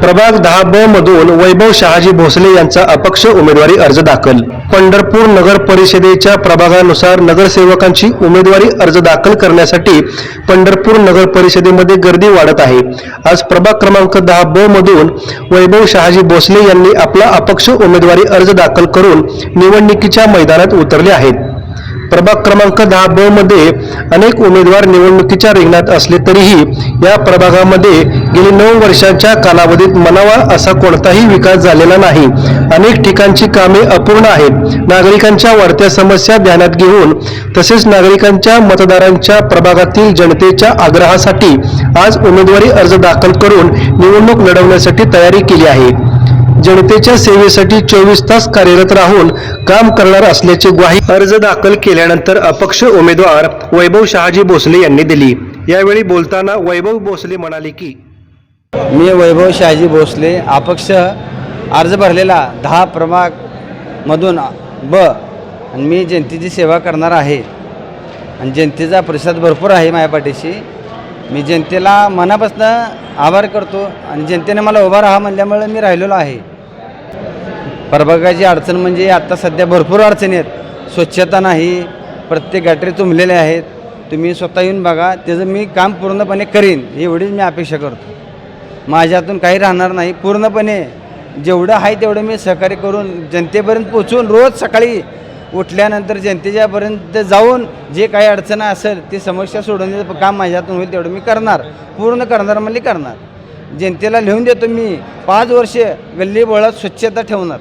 प्रभाग दहा ब मधून वैभव शहाजी भोसले यांचा अपक्ष उमेदवारी अर्ज दाखल. पंढरपूर नगर परिषदेच्या प्रभागानुसार नगरसेवकांची उमेदवारी अर्ज दाखल करण्यासाठी पंढरपूर नगर परिषदेमध्ये गर्दी वाढत आहे. आज प्रभाग क्रमांक दहा ब मधून वैभव शहाजी भोसले यांनी आपला अपक्ष उमेदवारी अर्ज दाखल करून निवडणुकीच्या मैदानात उतरले आहेत. प्रभाग क्रमांक दहा ब मध्ये अनेक उमेदवार निवडणुकीच्या रिंगणात असले तरीही या प्रभागामध्ये गेली नऊ वर्षांच्या कालावधीत मनावा असा कोणताही विकास झालेला नाही. अनेक ठिकाणची कामे अपूर्ण आहेत. नागरिकांच्या वाढत्या समस्या ध्यानात घेऊन तसेच नागरिकांच्या मतदारांच्या प्रभागातील जनतेच्या आग्रहासाठी आज उमेदवारी अर्ज दाखल करून निवडणूक लढवण्यासाठी तयारी केली आहे. जनतेच्या सेवेसाठी चोवीस तास कार्यरत राहून काम करणार असल्याची ग्वाही अर्ज दाखल केल्यानंतर अपक्ष उमेदवार वैभव शहाजी भोसले यांनी दिली. यावेळी बोलताना वैभव भोसले म्हणाले की मी वैभव शहाजी भोसले अपक्ष अर्ज भरलेला दहा प्रभागमधून ब आणि मी जनतेची सेवा करणार आहे. आणि जनतेचा प्रतिसाद भरपूर आहे माझ्या पाठीशी. मी जनतेला मनापासून आभार करतो आणि जनतेने मला उभा राहा म्हणल्यामुळे मी राहिलेलो आहे. प्रभागाची अडचण म्हणजे आत्ता सध्या भरपूर अडचणी आहेत. स्वच्छता नाही प्रत्येक गॅटरी तुंबलेले आहेत. तुम्ही स्वतः येऊन बघा त्याचं मी काम पूर्णपणे करीन एवढीच मी अपेक्षा करतो. माझ्यातून काही राहणार नाही. पूर्णपणे जेवढं आहे तेवढं मी सहकार्य करून जनतेपर्यंत पोचवून रोज सकाळी उठल्यानंतर जनतेच्यापर्यंत जाऊन जे काही अडचण असेल ती समस्या सोडवण्याचं काम माझ्यातून होईल तेवढं मी करणार. पूर्ण करणार म्हणजे करणार. जनतेला लिहून देतो मी पाच वर्ष गल्ली बोळात स्वच्छता ठेवणार.